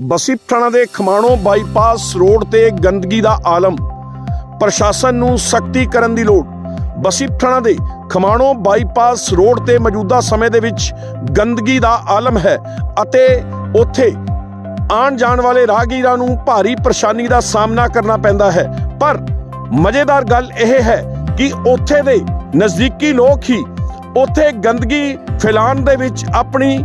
ਬਸੀ ਪਠਾਣਾ ਦੇ Khamano bypass road ਤੇ ਗੰਦਗੀ ਦਾ ਆਲਮ। ਪ੍ਰਸ਼ਾਸਨ ਨੂੰ ਸਖਤੀ ਕਰਨ ਦੀ ਲੋੜ। ਬਸੀ ਪਠਾਣਾ ਦੇ ਖਮਾਣੋ ਬਾਈਪਾਸ ਰੋਡ ਤੇ ਮੌਜੂਦਾ ਸਮੇਂ ਦੇ ਵਿੱਚ ਗੰਦਗੀ ਦਾ ਆਲਮ ਹੈ ਅਤੇ ਉੱਥੇ ਆਉਣ ਜਾਣ ਵਾਲੇ ਰਾਹਗੀਰਾਂ ਨੂੰ ਭਾਰੀ ਪਰੇਸ਼ਾਨੀ ਦਾ ਸਾਹਮਣਾ ਕਰਨਾ ਪੈਂਦਾ ਹੈ। ਪਰ ਮਜ਼ੇਦਾਰ ਗੱਲ ਇਹ ਹੈ ਕਿ ਉੱਥੇ ਦੇ ਨਜ਼ਦੀਕੀ ਲੋਕ ਹੀ ਉੱਥੇ ਗੰਦਗੀ ਫੈਲਾਉਣ ਦੇ ਵਿੱਚ ਆਪਣੀ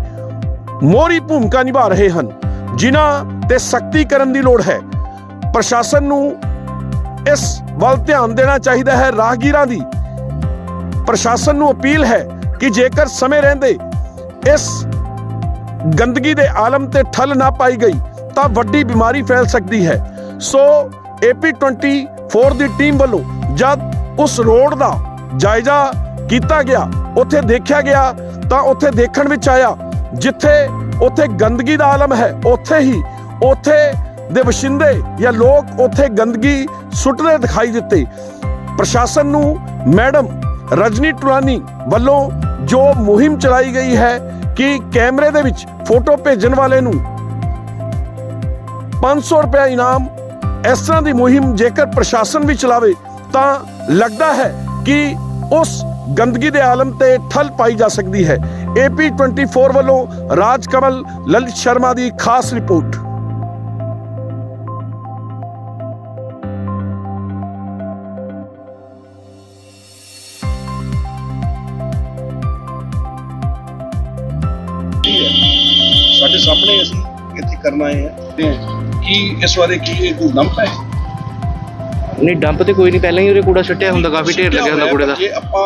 ਮੋਰੀ ਭੂਮਿਕਾ ਨਿਭਾ ਰਹੇ ਹਨ। ਜਿਨ੍ਹਾਂ ਤੇ ਸਖਤੀ ਕਰਨ ਦੀ ਲੋੜ ਹੈ। ਪ੍ਰਸ਼ਾਸਨ ਨੂੰ ਇਸ ਵੱਲ ਧਿਆਨ ਦੇਣਾ ਚਾਹੀਦਾ ਹੈ, ਰਾਹਗੀਰਾਂ ਦੀ। ਪ੍ਰਸ਼ਾਸਨ ਨੂੰ ਅਪੀਲ ਹੈ ਕਿ ਜੇਕਰ ਸਮੇਂ ਰਹਿੰਦੇ ਇਸ ਗੰਦਗੀ ਦੇ ਆਲਮ ਤੇ ਠੱਲ ਨਾ ਪਾਈ ਗਈ, ਤਾਂ ਵੱਡੀ ਬਿਮਾਰੀ ਫੈਲ ਸਕਦੀ ਹੈ। ਸੋ AP24 ਦੀ ਟੀਮ ਵੱਲੋਂ ਜਦ ਉਸ ਰੋਡ ਦਾ ਜਾਇਜ਼ਾ ਕੀਤਾ ਗਿਆ, ਉੱਥੇ ਦੇਖਿਆ ਗਿਆ, ਤਾਂ ਉੱਥੇ ਦੇਖਣ ਵਿੱਚ ਆਇਆ, ਜਿੱਥੇ ਉੱਥੇ ਗੰਦਗੀ ਦਾ ਆਲਮ ਹੈ, ਉੱਥੇ ਹੀ, ਉੱਥੇ ਦੇ ਵਸਿੰਦੇ ਜਾਂ ਲੋਕ ਉੱਥੇ ਗੰਦਗੀ ਸੁੱਟਦੇ ਦਿਖਾਈ ਦਿੱਤੇ। ਪ੍ਰਸ਼ਾਸਨ ਨੂੰ ਮੈਡਮ ਰਜਨੀ ਟੁਰਾਨੀ ਵੱਲੋਂ ਜੋ ਮੁਹਿੰਮ ਚਲਾਈ ਗਈ ਹੈ ਕਿ ਕੈਮਰੇ ਦੇ ਵਿੱਚ ਫੋਟੋ ਭੇਜਣ ਵਾਲੇ ਨੂੰ 500 ਰੁਪਏ ਇਨਾਮ ਇਸ ਤਰ੍ਹਾਂ ਦੀ ਮੁਹਿੰਮ ਜੇਕਰ ਪ੍ਰਸ਼ਾਸਨ ਵੀ ਚਲਾਵੇ, ਤਾਂ ਲੱਗਦਾ ਹੈ ਕਿ ਉਸ ਗੰਦਗੀ ਦੇ ਆਲਮ ਤੇ ਠੱਲ ਪਾਈ ਜਾ ਸਕਦੀ ਹੈ। AP24 ਵੱਲੋਂ ਰਾਜ ਕਮਲ ਲਲਿਤ ਸ਼ਰਮਾ ਦੀ ਖਾਸ ਰਿਪੋਰਟ। ਸਾਡੇ ਸਾਹਮਣੇ ਅਸੀਂ ਇੱਥੇ ਕਰਨ ਆਏ ਆ ਤੇ ਕੀ ਇਸ ਬਾਰੇ ਕੀ ਇਹ ਕੋਈ ਨੰਪ ਹੈ? ਨਹੀਂ ਡੰਪ ਤੇ ਕੋਈ ਨਹੀਂ। ਪਹਿਲਾਂ ਹੀ ਉਹਦੇ ਕੂੜਾ ਸੁੱਟਿਆ ਹੁੰਦਾ ਕਾਫੀ ਢੇਰ ਲੱਗਿਆ ਹੁੰਦਾ ਕੂੜੇ ਦਾ। ਜੇ ਆਪਾਂ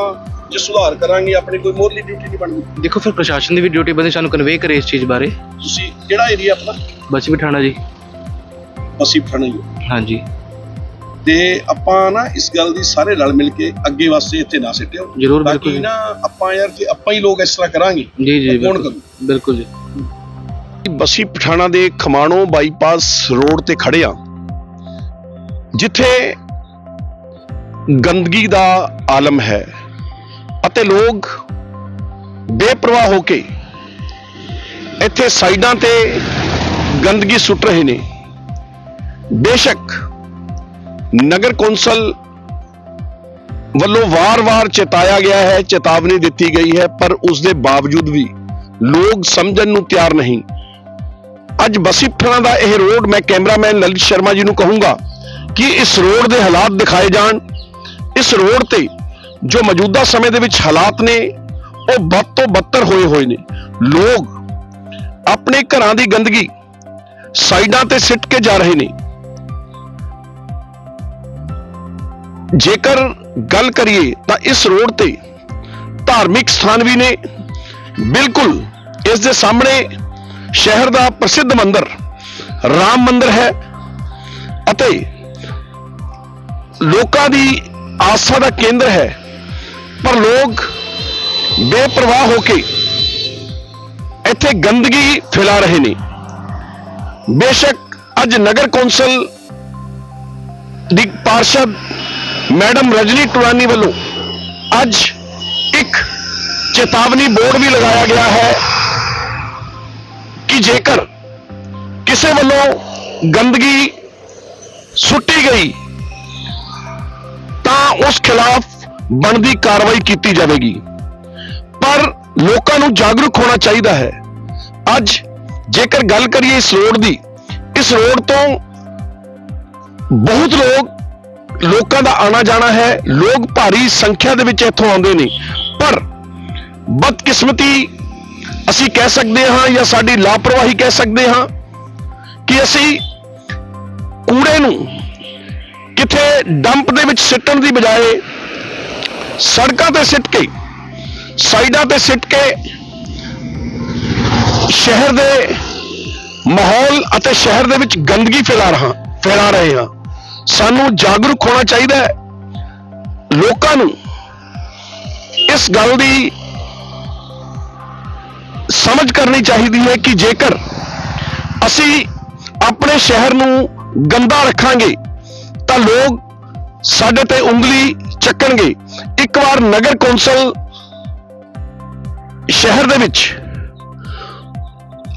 ਜੇ ਸੁਧਾਰ ਕਰਾਂਗੇ ਆਪਣੀ ਕੋਈ ਮੋਰਲੀ ਡਿਊਟੀ ਨਹੀਂ ਬਣਦੀ। ਦੇਖੋ ਫਿਰ ਪ੍ਰਸ਼ਾਸਨ ਦੀ ਵੀ ਡਿਊਟੀ ਬੰਦੀ ਸਾਨੂੰ ਕਨਵੇ ਕਰੇ ਇਸ ਚੀਜ਼ ਬਾਰੇ। ਤੁਸੀਂ ਕਿਹੜਾ ਏਰੀਆ ਆਪਣਾ? ਬਸ ਬਿਠਾਣਾ ਜੀ। ਅਸੀਂ ਫੜਨਾ ਹੀ ਹਾਂਜੀ। ਤੇ ਆਪਾਂ ਨਾ ਇਸ ਗੱਲ ਦੀ ਸਾਰੇ ਰਲ ਮਿਲ ਕੇ ਅੱਗੇ ਵਾਸਤੇ ਇੱਥੇ ਨਾ ਸਿੱਟਿਓ। ਜ਼ਰੂਰ, ਬਾਕੀ ਬਿਲਕੁਲ। ਨਾ ਆਪਾਂ ਯਾਰ ਕਿ ਆਪਾਂ ਹੀ ਲੋਕ ਇਸ ਤਰ੍ਹਾਂ ਕਰਾਂਗੇ। ਜੀ ਜੀ ਕੌਣ ਬਿਲਕੁਲ ਬਿਲਕੁਲ ਜੀ। ਬਸੀ ਪਠਾਣਾ ਦੇ ਖਮਾਣੋ ਬਾਈਪਾਸ ਰੋਡ ਤੇ ਖੜੇ ਆ ਜਿੱਥੇ ਗੰਦਗੀ ਦਾ ਆਲਮ ਹੈ। ਅਤੇ ਲੋਕ ਬੇਪਰਵਾਹ ਹੋ ਕੇ ਇੱਥੇ ਸਾਈਡਾਂ ਤੇ ਗੰਦਗੀ ਸੁੱਟ ਰਹੇ ਨੇ। ਬੇਸ਼ੱਕ ਨਗਰ ਕੌਂਸਲ ਵੱਲੋਂ ਵਾਰ-ਵਾਰ ਚੇਤਾਇਆ ਗਿਆ ਹੈ, ਚੇਤਾਵਨੀ ਦਿੱਤੀ ਗਈ ਹੈ, ਪਰ ਉਸ ਦੇ ਬਾਵਜੂਦ ਵੀ ਲੋਕ ਸਮਝਣ ਨੂੰ ਤਿਆਰ ਨਹੀਂ। ਅੱਜ ਬਸੀ ਪਠਾਣਾ ਦਾ ਇਹ ਰੋਡ ਮੈਂ ਕੈਮਰਾਮੈਨ ਲਲਿਤ ਸ਼ਰਮਾ ਜੀ ਨੂੰ ਕਹੂੰਗਾ ਕਿ ਇਸ ਰੋਡ ਦੇ ਹਾਲਾਤ ਦਿਖਾਏ ਜਾਣ। ਇਸ ਰੋਡ ਤੇ ਜੋ ਮੌਜੂਦਾ ਸਮੇਂ ਦੇ ਵਿੱਚ ਹਾਲਾਤ ਨੇ, ਉਹ ਵੱਧ ਤੋਂ ਬੱਤਰ ਹੋਏ ਹੋਏ ਨੇ। ਲੋਕ ਆਪਣੇ ਘਰਾਂ ਦੀ ਗੰਦਗੀ ਸਾਈਡਾਂ ਤੇ ਸਿੱਟ ਕੇ ਜਾ ਰਹੇ ਨੇ। ਜੇਕਰ ਗੱਲ ਕਰੀਏ ਤਾਂ ਇਸ ਰੋਡ ਤੇ ਧਾਰਮਿਕ ਸਥਾਨ ਵੀ ਨੇ। ਬਿਲਕੁਲ ਇਸ ਦੇ ਸਾਹਮਣੇ ਸ਼ਹਿਰ ਦਾ ਪ੍ਰਸਿੱਧ ਮੰਦਿਰ, ਰਾਮ ਮੰਦਿਰ ਹੈ ਅਤੇ ਲੋਕਾਂ ਦੀ ਆਸਥਾ ਦਾ ਕੇਂਦਰ ਹੈ। ਪਰ ਲੋਕ ਬੇਪਰਵਾਹ ਹੋ ਕੇ ਇੱਥੇ ਗੰਦਗੀ ਫੈਲਾ ਰਹੇ ਨੇ। ਬੇਸ਼ੱਕ ਅੱਜ ਨਗਰ ਕੌਂਸਲ ਦੀ ਪਾਰਸ਼ਦ ਮੈਡਮ ਰਜਨੀ ਟੁਰਾਨੀ ਵੱਲੋਂ ਅੱਜ ਇੱਕ ਚੇਤਾਵਨੀ ਬੋਰਡ ਵੀ ਲਗਾਇਆ ਗਿਆ ਹੈ ਕਿ ਜੇਕਰ ਕਿਸੇ ਵੱਲੋਂ ਗੰਦਗੀ ਸੁੱਟੀ ਗਈ ਤਾਂ ਉਸ ਖਿਲਾਫ ਬਣਦੀ ਕਾਰਵਾਈ ਕੀਤੀ ਜਾਵੇਗੀ। ਪਰ ਲੋਕਾਂ ਨੂੰ ਜਾਗਰੂਕ ਹੋਣਾ ਚਾਹੀਦਾ ਹੈ। ਅੱਜ ਜੇਕਰ ਗੱਲ ਕਰੀਏ ਇਸ ਰੋਡ ਦੀ, ਇਸ ਰੋਡ ਤੋਂ ਬਹੁਤ ਲੋਕ, ਲੋਕਾਂ ਦਾ ਆਣਾ ਜਾਣਾ ਹੈ। ਲੋਕ ਭਾਰੀ ਸੰਖਿਆ ਦੇ ਵਿੱਚ ਇੱਥੋਂ ਆਉਂਦੇ ਨੇ। ਪਰ ਬਦਕਿਸਮਤੀ ਅਸੀਂ ਕਹਿ ਸਕਦੇ ਹਾਂ ਜਾਂ ਸਾਡੀ ਲਾਪਰਵਾਹੀ ਕਹਿ ਸਕਦੇ ਹਾਂ ਕਿ ਅਸੀਂ ਕੂੜੇ ਨੂੰ ਕਿਥੇ ਡੰਪ ਦੇ ਵਿੱਚ ਸਿੱਟਣ ਦੀ ਬਜਾਏ ਸੜਕਾਂ ਤੇ ਸਿੱਟ ਕੇ, ਸਾਈਡਾਂ ਤੇ ਸਿੱਟ ਕੇ, ਸ਼ਹਿਰ ਦੇ ਮਾਹੌਲ ਅਤੇ ਸ਼ਹਿਰ ਦੇ ਵਿੱਚ ਗੰਦਗੀ ਫੈਲਾ ਰਹਾ, ਫੈਲਾ ਰਹੇ ਹਾਂ। ਸਾਨੂੰ ਜਾਗਰੂਕ ਹੋਣਾ ਚਾਹੀਦਾ ਹੈ। ਲੋਕਾਂ ਨੂੰ ਇਸ ਗੱਲ ਦੀ ਸਮਝ ਕਰਨੀ ਚਾਹੀਦੀ ਹੈ ਕਿ ਜੇਕਰ ਅਸੀਂ ਆਪਣੇ ਸ਼ਹਿਰ ਨੂੰ ਗੰਦਾ ਰੱਖਾਂਗੇ, ਤਾਂ ਲੋਕ ਸਾਡੇ ਤੇ ਉਂਗਲੀ ਚੱਕਣਗੇ। ਇੱਕ ਵਾਰ ਨਗਰ ਕੌਂਸਲ ਸ਼ਹਿਰ ਦੇ ਵਿੱਚ,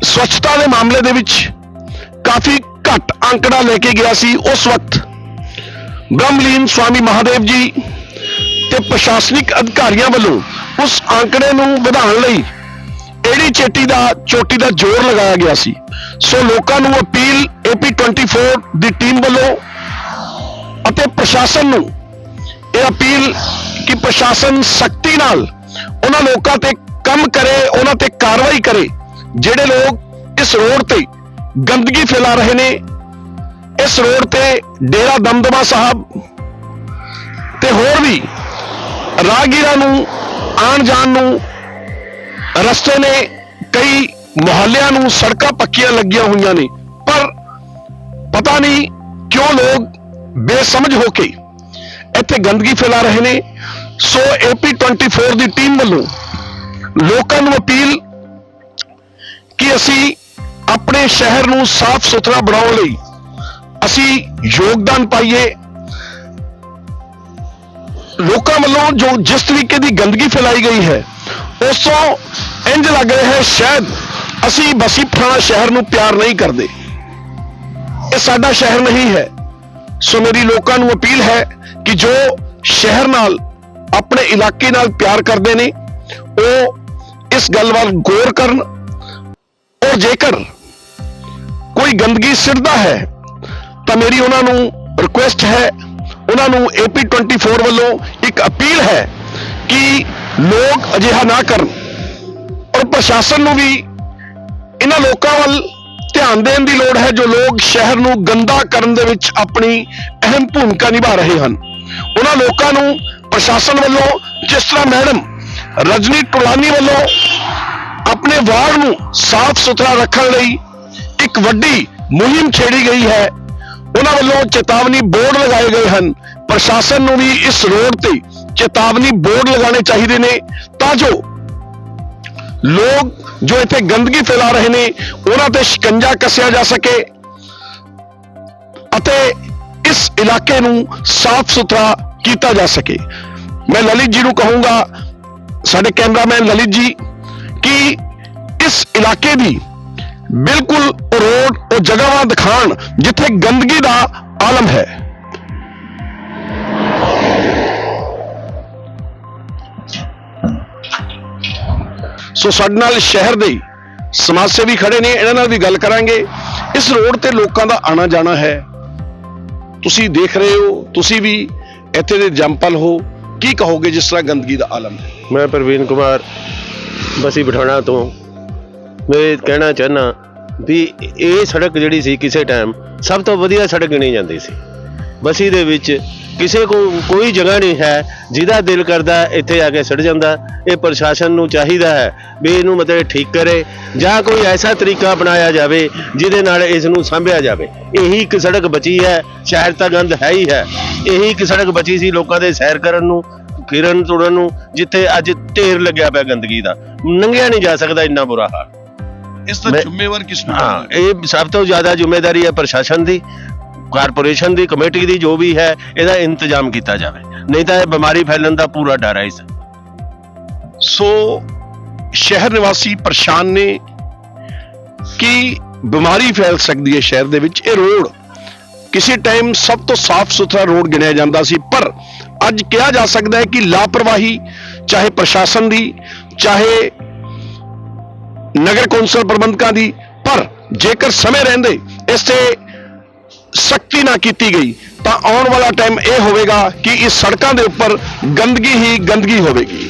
ਸਵੱਛਤਾ ਦੇ ਮਾਮਲੇ ਦੇ ਵਿੱਚ ਕਾਫੀ ਘੱਟ ਅੰਕੜਾ ਲੈ ਕੇ ਗਿਆ ਸੀ। ਉਸ ਵਕਤ ਬ੍ਰਹਮਲੀਨ ਸਵਾਮੀ ਮਹਾਦੇਵ ਜੀ ਤੇ ਪ੍ਰਸ਼ਾਸਨਿਕ ਅਧਿਕਾਰੀਆਂ ਵੱਲੋਂ ਉਸ ਅੰਕੜੇ ਨੂੰ ਵਧਾਉਣ ਲਈ ਏੜੀ ਚੇਟੀ ਦਾ, ਚੋਟੀ ਦਾ ਜ਼ੋਰ ਲਗਾਇਆ ਗਿਆ ਸੀ। ਸੋ ਲੋਕਾਂ ਨੂੰ ਅਪੀਲ AP24 ਦੀ ਟੀਮ ਵੱਲੋਂ ਅਤੇ ਪ੍ਰਸ਼ਾਸਨ ਨੂੰ ਇਹ ਅਪੀਲ ਕਿ ਪ੍ਰਸ਼ਾਸਨ ਸਖਤੀ ਨਾਲ ਉਹਨਾਂ ਲੋਕਾਂ ਤੇ ਕੰਮ ਕਰੇ, ਉਹਨਾਂ ਤੇ ਕਾਰਵਾਈ ਕਰੇ, ਜਿਹੜੇ ਲੋਕ ਇਸ ਰੋਡ ਤੇ ਗੰਦਗੀ ਫੈਲਾ ਰਹੇ ਨੇ, ਇਸ ਰੋਡ ਤੇ ਡੇਰਾ ਦਮਦਮਾ ਸਾਹਿਬ ਤੇ ਹੋਰ ਵੀ ਰਾਹਗੀਰਾਂ ਨੂੰ ਆਉਣ ਜਾਣ ਨੂੰ ਰਸਤੇ ਨੇ, ਕਈ ਮੁਹੱਲਿਆਂ ਨੂੰ ਸੜਕਾਂ ਪੱਕੀਆਂ ਲੱਗੀਆਂ ਹੋਈਆਂ ਨੇ, ਪਰ ਪਤਾ ਨਹੀਂ ਕਿਉਂ ਲੋਕ ਬੇਸਮਝ ਹੋ ਕੇ ਇੱਥੇ ਗੰਦਗੀ ਫੈਲਾ ਰਹੇ ਨੇ। ਸੋ AP24 ਦੀ ਟੀਮ ਵੱਲੋਂ ਲੋਕਾਂ ਨੂੰ ਅਪੀਲ ਕਿ ਅਸੀਂ ਆਪਣੇ ਸ਼ਹਿਰ ਨੂੰ ਸਾਫ਼ ਸੁਥਰਾ ਬਣਾਉਣ ਲਈ ਅਸੀਂ ਯੋਗਦਾਨ ਪਾਈਏ। ਲੋਕਾਂ ਵੱਲੋਂ ਜੋ ਜਿਸ ਤਰੀਕੇ ਦੀ ਗੰਦਗੀ ਫੈਲਾਈ ਗਈ ਹੈ, ਉਸ ਤੋਂ ਇੰਜ ਲੱਗ ਰਿਹਾ ਹੈ ਸ਼ਾਇਦ ਅਸੀਂ ਬਸੀ ਪਠਾਣਾ ਸ਼ਹਿਰ ਨੂੰ ਪਿਆਰ ਨਹੀਂ ਕਰਦੇ। ਇਹ ਸਾਡਾ ਸ਼ਹਿਰ ਨਹੀਂ ਹੈ। ਸੋ ਮੇਰੀ ਲੋਕਾਂ ਨੂੰ ਅਪੀਲ ਹੈ ਕਿ ਜੋ ਸ਼ਹਿਰ ਨਾਲ, ਆਪਣੇ ਇਲਾਕੇ ਨਾਲ ਪਿਆਰ ਕਰਦੇ ਨੇ, ਉਹ ਇਸ ਗੱਲ ਵੱਲ ਗੌਰ ਕਰਨ। ਔਰ ਜੇਕਰ ਕੋਈ ਗੰਦਗੀ ਸਿੱਟਦਾ ਹੈ, ਤਾਂ ਮੇਰੀ ਉਹਨਾਂ ਨੂੰ ਰਿਕੁਐਸਟ ਹੈ, ਉਹਨਾਂ ਨੂੰ AP24 ਵੱਲੋਂ ਇੱਕ ਅਪੀਲ ਹੈ ਕਿ ਲੋਕ ਅਜਿਹਾ ਨਾ ਕਰਨ। ਔਰ ਪ੍ਰਸ਼ਾਸਨ ਨੂੰ ਵੀ ਇਹਨਾਂ ਲੋਕਾਂ ਵੱਲ ਧਿਆਨ ਦੇਣ ਦੀ ਲੋੜ ਹੈ ਜੋ ਲੋਕ ਸ਼ਹਿਰ ਨੂੰ ਗੰਦਾ ਕਰਨ ਦੇ ਵਿੱਚ ਆਪਣੀ ਅਹਿਮ ਭੂਮਿਕਾ ਨਿਭਾ ਰਹੇ ਹਨ। ਉਹਨਾਂ ਲੋਕਾਂ ਨੂੰ ਪ੍ਰਸ਼ਾਸਨ ਵੱਲੋਂ, ਜਿਸ ਤਰ੍ਹਾਂ ਮੈਡਮ ਰਜਨੀ ਟੋਲਾਨੀ ਵੱਲੋਂ ਆਪਣੇ ਵਾਰਡ ਨੂੰ ਸਾਫ਼ ਸੁਥਰਾ ਰੱਖਣ ਲਈ ਇੱਕ ਵੱਡੀ ਮੁਹਿੰਮ ਛੇੜੀ ਗਈ ਹੈ, ਉਹਨਾਂ ਵੱਲੋਂ ਚੇਤਾਵਨੀ ਬੋਰਡ ਲਗਾਏ ਗਏ ਹਨ। ਪ੍ਰਸ਼ਾਸਨ ਨੂੰ ਵੀ ਇਸ ਰੋਡ ਤੇ ਚੇਤਾਵਨੀ ਬੋਰਡ ਲਗਾਉਣੇ ਚਾਹੀਦੇ ਨੇ ਤਾਂ ਜੋ ਲੋਕ ਜੋ ਇੱਥੇ ਗੰਦਗੀ ਫੈਲਾ ਰਹੇ ਨੇ, ਉਹਨਾਂ ਤੇ ਸ਼ਿਕੰਜਾ ਕੱਸਿਆ ਜਾ ਸਕੇ ਅਤੇ ਇਸ ਇਲਾਕੇ ਨੂੰ ਸਾਫ਼ ਸੁਥਰਾ ਕੀਤਾ ਜਾ ਸਕੇ। ਮੈਂ ਲਲਿਤ ਜੀ ਨੂੰ ਕਹੂੰਗਾ, ਸਾਡੇ ਕੈਮਰਾਮੈਨ ਲਲਿਤ ਜੀ, ਕਿ ਇਸ ਇਲਾਕੇ ਦੀ ਬਿਲਕੁਲ ਉਹ ਰੋਡ, ਉਹ ਜਗ੍ਹਾਵਾਂ ਦਿਖਾਣ ਜਿੱਥੇ ਗੰਦਗੀ ਦਾ ਆਲਮ ਹੈ। ਸੋ ਸਾਡੇ ਨਾਲ ਸ਼ਹਿਰ ਦੇ ਸਮਾਜ ਸੇਵੀ ਖੜੇ ਨੇ, ਇਹਨਾਂ ਨਾਲ ਵੀ ਗੱਲ ਕਰਾਂਗੇ। ਇਸ ਰੋਡ ਤੇ ਲੋਕਾਂ ਦਾ ਆਣਾ ਜਾਣਾ ਹੈ। ਤੁਸੀਂ ਦੇਖ ਰਹੇ ਹੋ, ਤੁਸੀਂ ਵੀ ਇੱਥੇ ਦੇ ਜੰਪਲ ਹੋ। ਕੀ ਕਹੋਗੇ ਜਿਸ ਤਰ੍ਹਾਂ ਗੰਦਗੀ ਦਾ ਆਲਮ ਹੈ? ਮੈਂ ਪ੍ਰਵੀਨ ਕੁਮਾਰ, ਬਸੀ ਪਠਾਣਾ ਤੋਂ। ਮੈਂ ਕਹਿਣਾ ਚਾਹਨਾ ਵੀ ਇਹ ਸੜਕ ਜਿਹੜੀ ਸੀ, ਕਿਸੇ ਟਾਈਮ ਸਭ ਤੋਂ ਵਧੀਆ ਸੜਕ ਗਿਣੀ ਜਾਂਦੀ ਸੀ। ਬਸੀ ਦੇ ਵਿੱਚ ਕਿਸੇ ਕੋ ਕੋਈ ਜਗ੍ਹਾ ਨਹੀਂ ਹੈ ਜਿਹਦਾ ਦਿਲ ਕਰਦਾ ਇੱਥੇ ਆ ਕੇ ਸੜ ਜਾਂਦਾ। ਇਹ ਪ੍ਰਸ਼ਾਸਨ ਨੂੰ ਚਾਹੀਦਾ ਹੈ ਵੀ ਇਹਨੂੰ ਮਤਲਬ ਠੀਕ ਕਰੇ ਜਾਂ ਕੋਈ ਐਸਾ ਤਰੀਕਾ ਅਪਣਾਇਆ ਜਾਵੇ ਜਿਹਦੇ ਨਾਲ ਇਸ ਨੂੰ ਸੰਭਿਆ ਜਾਵੇ। ਇਹੀ ਇੱਕ ਸੜਕ ਬਚੀ ਹੈ ਸ਼ਹਿਰ ਤਾਂ ਗੰਦ ਹੈ ਹੀ ਹੈ। ਇਹੀ ਇੱਕ ਸੜਕ ਬਚੀ ਸੀ ਲੋਕਾਂ ਦੇ ਸੈਰ ਕਰਨ ਨੂੰ ਕਿਰਨ ਤੁਰਨ ਨੂੰ ਜਿੱਥੇ ਅੱਜ ਢੇਰ ਲੱਗਿਆ ਪਿਆ ਗੰਦਗੀ ਦਾ। ਨੰਗਿਆ ਨਹੀਂ ਜਾ ਸਕਦਾ ਇੰਨਾ ਬੁਰਾ ਹਾਲ। ਇਸ ਦਾ ਜ਼ਿੰਮੇਵਾਰ ਕਿਸ ਨੂੰ ਹਾਂ? ਇਹ ਸਭ ਤੋਂ ਜ਼ਿਆਦਾ ਜ਼ਿੰਮੇਵਾਰੀ ਹੈ ਪ੍ਰਸ਼ਾਸਨ ਦੀ। ਕਾਰਪੋਰੇਸ਼ਨ ਦੀ ਕਮੇਟੀ ਦੀ ਜੋ ਵੀ ਹੈ, ਇਹਦਾ ਇੰਤਜ਼ਾਮ ਕੀਤਾ ਜਾਵੇ। ਨਹੀਂ ਤਾਂ ਇਹ ਬਿਮਾਰੀ ਫੈਲਣ ਦਾ ਪੂਰਾ ਡਰ ਹੈ ਇਸ। ਸੋ, ਸ਼ਹਿਰ ਨਿਵਾਸੀ ਪਰੇਸ਼ਾਨ ਨੇ ਕਿ ਬਿਮਾਰੀ ਫੈਲ ਸਕਦੀ ਹੈ ਸ਼ਹਿਰ ਦੇ ਵਿੱਚ। ਇਹ ਰੋਡ ਕਿਸੇ ਟਾਈਮ ਸਭ ਤੋਂ ਸਾਫ਼ ਸੁਥਰਾ ਰੋਡ ਗਿਣਿਆ ਜਾਂਦਾ ਸੀ, ਪਰ ਅੱਜ ਕਿਹਾ ਜਾ ਸਕਦਾ ਹੈ ਕਿ ਲਾਪਰਵਾਹੀ, ਚਾਹੇ ਪ੍ਰਸ਼ਾਸਨ ਦੀ, ਚਾਹੇ ਨਗਰ ਕੌਂਸਲ ਪ੍ਰਬੰਧਕਾਂ ਦੀ, ਪਰ ਜੇਕਰ ਸਮੇਂ ਰਹਿੰਦੇ, ਇਸ ਤੇ ਸਖਤੀ ਨਾ ਕੀਤੀ ਗਈ, ਤਾਂ ਆਉਣ ਵਾਲਾ ਟਾਈਮ ਇਹ ਹੋਵੇਗਾ ਕਿ ਇਸ ਸੜਕਾਂ ਦੇ ਉੱਪਰ ਗੰਦਗੀ ਹੀ ਗੰਦਗੀ ਹੋਵੇਗੀ।